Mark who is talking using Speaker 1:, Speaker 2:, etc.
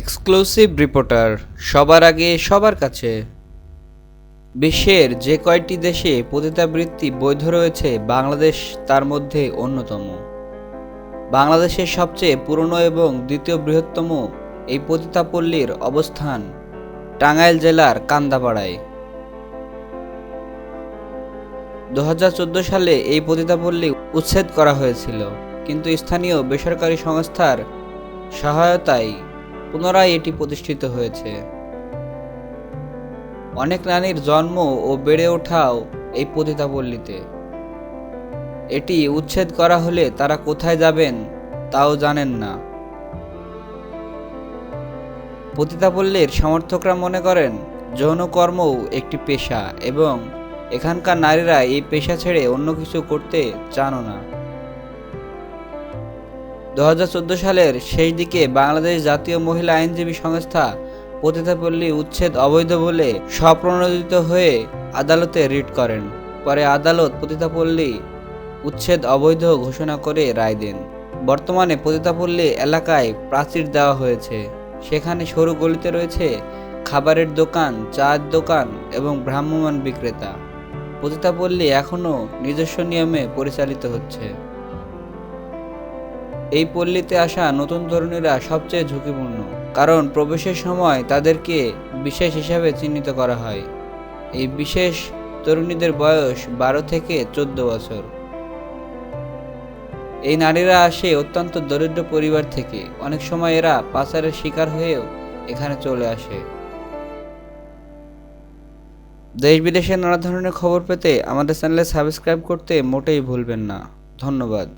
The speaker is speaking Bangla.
Speaker 1: এক্সক্লুসিভ রিপোর্টার সবার আগে সবার কাছে। বিশ্বের যে কয়টি দেশে পতিতাবৃত্তি বৈধ রয়েছে, বাংলাদেশ তার মধ্যে অন্যতম। বাংলাদেশের সবচেয়ে পুরনো এবং দ্বিতীয় বৃহত্তম এই পতিতাপল্লীর অবস্থান টাঙ্গাইল জেলার কান্দাপাড়ায়। দু হাজার চোদ্দ সালে এই পতিতাপল্লী উচ্ছেদ করা হয়েছিল, কিন্তু স্থানীয় বেসরকারি সংস্থার সহায়তায় পুনরায় এটি প্রতিষ্ঠিত হয়েছে। অনেক নারীর জন্ম ও বেড়ে ওঠাও এই পতিতাপল্লীতে। এটি উচ্ছেদ করা হলে তারা কোথায় যাবেন তাও জানেন না। পতিতাপল্লীর সমর্থকরা মনে করেন যৌনকর্মও একটি পেশা এবং এখানকার নারীরা এই পেশা ছেড়ে অন্য কিছু করতে চানও না। দু হাজার চোদ্দ সালের শেষ দিকে বাংলাদেশ জাতীয় মহিলা আইনজীবী সংস্থা পতিতাপল্লী উচ্ছেদ অবৈধ বলে স্বপ্রণোদিত হয়ে আদালতে রিট করেন। পরে আদালত পতিতাপল্লী উচ্ছেদ অবৈধ ঘোষণা করে রায় দেন। বর্তমানে পতিতাপল্লী এলাকায় প্রাচীর দেওয়া হয়েছে। সেখানে সরু গলিতে রয়েছে খাবারের দোকান, চায়ের দোকান এবং ভ্রাম্যমাণ বিক্রেতা। পতিতাপল্লী এখনও নিজস্ব নিয়মে পরিচালিত হচ্ছে। এই পল্লীতে আসা নতুন তরুণীরা সবচেয়ে ঝুঁকিপূর্ণ, কারণ প্রবেশের সময় তাদেরকে বিশেষ হিসাবে চিহ্নিত করা হয়। এই বিশেষ তরুণীদের বয়স বারো থেকে চোদ্দ বছর। এই নারীরা আসে অত্যন্ত দরিদ্র পরিবার থেকে, অনেক সময় এরা পাচারের শিকার হয়েও এখানে চলে আসে। দেশ বিদেশের নানা ধরনের খবর পেতে আমাদের চ্যানেলে সাবস্ক্রাইব করতে মোটেই ভুলবেন না। ধন্যবাদ।